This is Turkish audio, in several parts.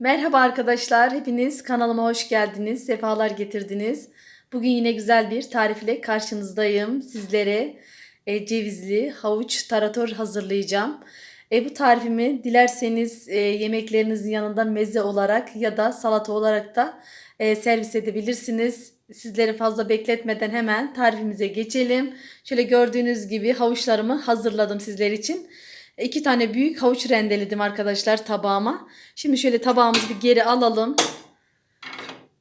Merhaba arkadaşlar, hepiniz kanalıma hoş geldiniz, sefalar getirdiniz. Bugün yine güzel bir tarif ile karşınızdayım. Sizlere e, cevizli havuç tarator hazırlayacağım. E, bu tarifimi dilerseniz e, yemeklerinizin yanında meze olarak ya da salata olarak da e, servis edebilirsiniz. Sizleri fazla bekletmeden hemen tarifimize geçelim. Şöyle gördüğünüz gibi havuçlarımı hazırladım sizler için. İki tane büyük havuç rendeledim arkadaşlar tabağıma. Şimdi şöyle tabağımızı bir geri alalım.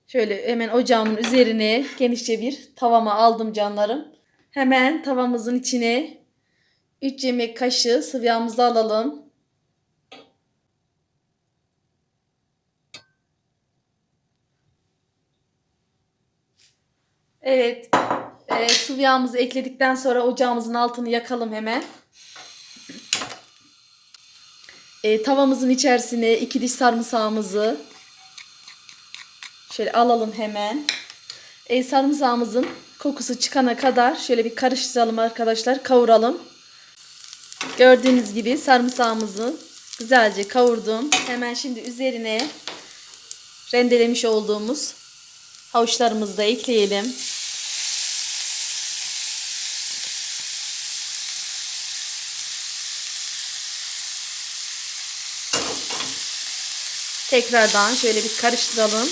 Şöyle hemen ocağımın üzerine genişçe bir tavama aldım canlarım. Hemen tavamızın içine 3 yemek kaşığı sıvı yağımızı alalım. Evet. E, sıvı yağımızı ekledikten sonra ocağımızın altını yakalım hemen. E, tavamızın içerisine iki diş sarımsağımızı şöyle alalım hemen. E, sarımsağımızın kokusu çıkana kadar şöyle bir karıştıralım arkadaşlar. Kavuralım. Gördüğünüz gibi sarımsağımızı güzelce kavurdum. Hemen şimdi üzerine rendelemiş olduğumuz havuçlarımızı da ekleyelim. Tekrardan şöyle bir karıştıralım.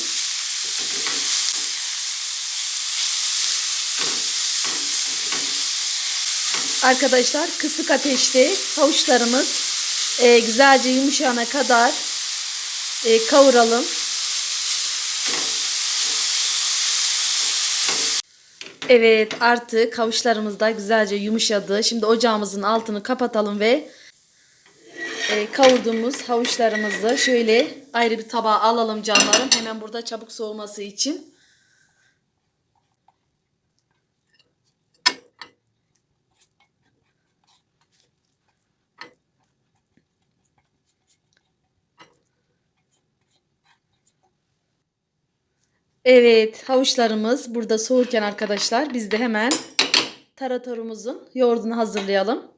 Arkadaşlar kısık ateşte havuçlarımız e, güzelce yumuşayana kadar e, kavuralım. Evet artık havuçlarımız da güzelce yumuşadı. Şimdi ocağımızın altını kapatalım ve e, kavurduğumuz havuçlarımızı şöyle ayrı bir tabağa alalım canlarım. Hemen burada çabuk soğuması için. Evet havuçlarımız burada soğurken arkadaşlar biz de hemen taratorumuzun yoğurdunu hazırlayalım.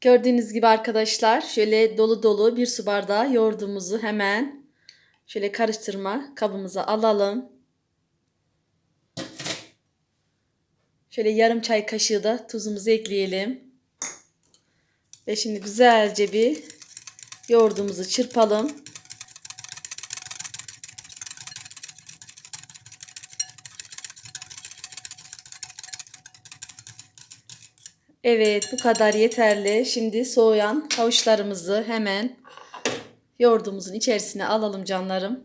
Gördüğünüz gibi arkadaşlar şöyle dolu dolu bir su bardağı yoğurdumuzu hemen şöyle karıştırma kabımıza alalım. Şöyle yarım çay kaşığı da tuzumuzu ekleyelim. Ve şimdi güzelce bir yoğurdumuzu çırpalım. Evet bu kadar yeterli. Şimdi soğuyan havuçlarımızı hemen yoğurdumuzun içerisine alalım canlarım.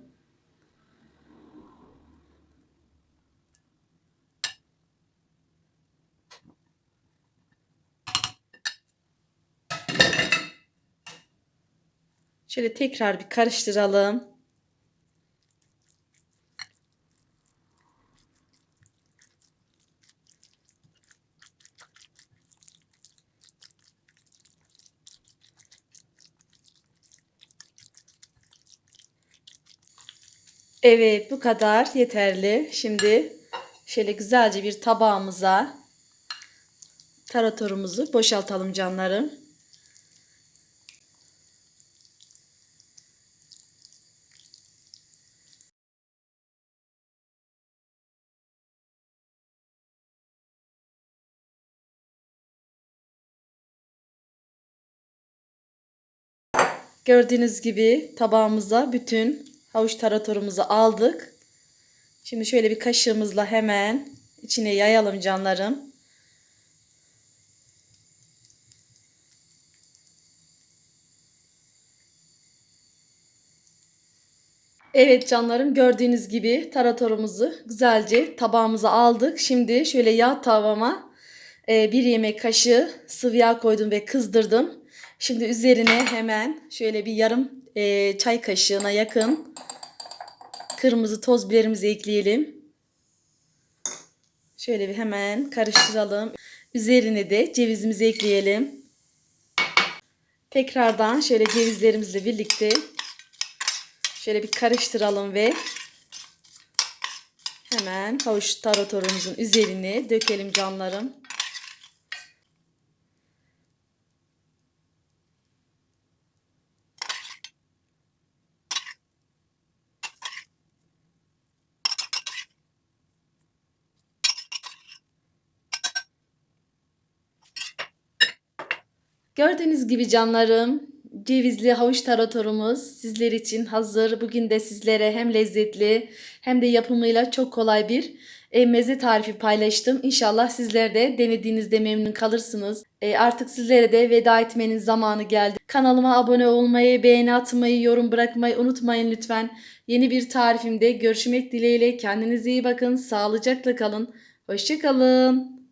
Şöyle tekrar bir karıştıralım. Evet bu kadar yeterli. Şimdi şöyle güzelce bir tabağımıza taratorumuzu boşaltalım canlarım. Gördüğünüz gibi tabağımıza bütün havuç taratorumuzu aldık. Şimdi şöyle bir kaşığımızla hemen içine yayalım canlarım. Evet canlarım gördüğünüz gibi taratorumuzu güzelce tabağımıza aldık. Şimdi şöyle yağ tavama e, bir yemek kaşığı sıvı yağ koydum ve kızdırdım. Şimdi üzerine hemen şöyle bir yarım e, çay kaşığına yakın kırmızı toz biberimizi ekleyelim. Şöyle bir hemen karıştıralım. Üzerine de cevizimizi ekleyelim. Tekrardan şöyle cevizlerimizle birlikte şöyle bir karıştıralım ve hemen havuç taratorumuzun üzerine dökelim canlarım. Gördüğünüz gibi canlarım cevizli havuç taratorumuz sizler için hazır. Bugün de sizlere hem lezzetli hem de yapımıyla çok kolay bir e, meze tarifi paylaştım. İnşallah sizler de denediğinizde memnun kalırsınız. E, artık sizlere de veda etmenin zamanı geldi. Kanalıma abone olmayı, beğeni atmayı, yorum bırakmayı unutmayın lütfen. Yeni bir tarifimde görüşmek dileğiyle. Kendinize iyi bakın. Sağlıcakla kalın. Hoşçakalın.